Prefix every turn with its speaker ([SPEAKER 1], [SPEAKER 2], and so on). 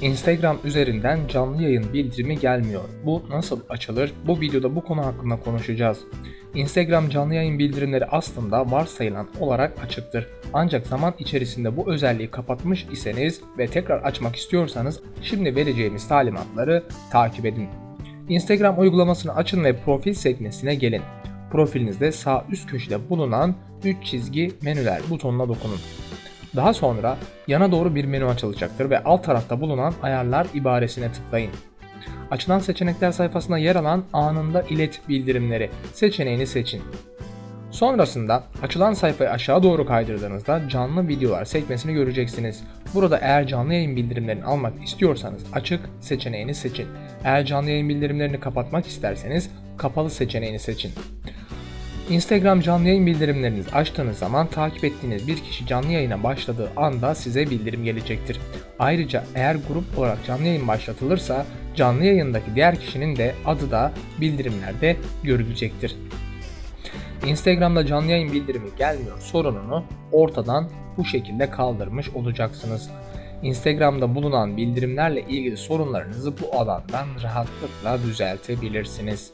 [SPEAKER 1] Instagram üzerinden canlı yayın bildirimi gelmiyor. Bu nasıl açılır? Bu videoda bu konu hakkında konuşacağız. Instagram canlı yayın bildirimleri aslında varsayılan olarak açıktır. Ancak zaman içerisinde bu özelliği kapatmış iseniz ve tekrar açmak istiyorsanız şimdi vereceğimiz talimatları takip edin. Instagram uygulamasını açın ve profil sekmesine gelin. Profilinizde sağ üst köşede bulunan 3 çizgi menüler butonuna dokunun. Daha sonra yana doğru bir menü açılacaktır ve alt tarafta bulunan ayarlar ibaresine tıklayın. Açılan seçenekler sayfasında yer alan anında ilet bildirimleri seçeneğini seçin. Sonrasında açılan sayfayı aşağı doğru kaydırdığınızda canlı videolar sekmesini göreceksiniz. Burada eğer canlı yayın bildirimlerini almak istiyorsanız açık seçeneğini seçin. Eğer canlı yayın bildirimlerini kapatmak isterseniz kapalı seçeneğini seçin. Instagram canlı yayın bildirimlerinizi açtığınız zaman takip ettiğiniz bir kişi canlı yayına başladığı anda size bildirim gelecektir. Ayrıca eğer grup olarak canlı yayın başlatılırsa canlı yayındaki diğer kişinin de adı da bildirimlerde görülecektir. Instagram'da canlı yayın bildirimi gelmiyor sorununu ortadan bu şekilde kaldırmış olacaksınız. Instagram'da bulunan bildirimlerle ilgili sorunlarınızı bu alandan rahatlıkla düzeltebilirsiniz.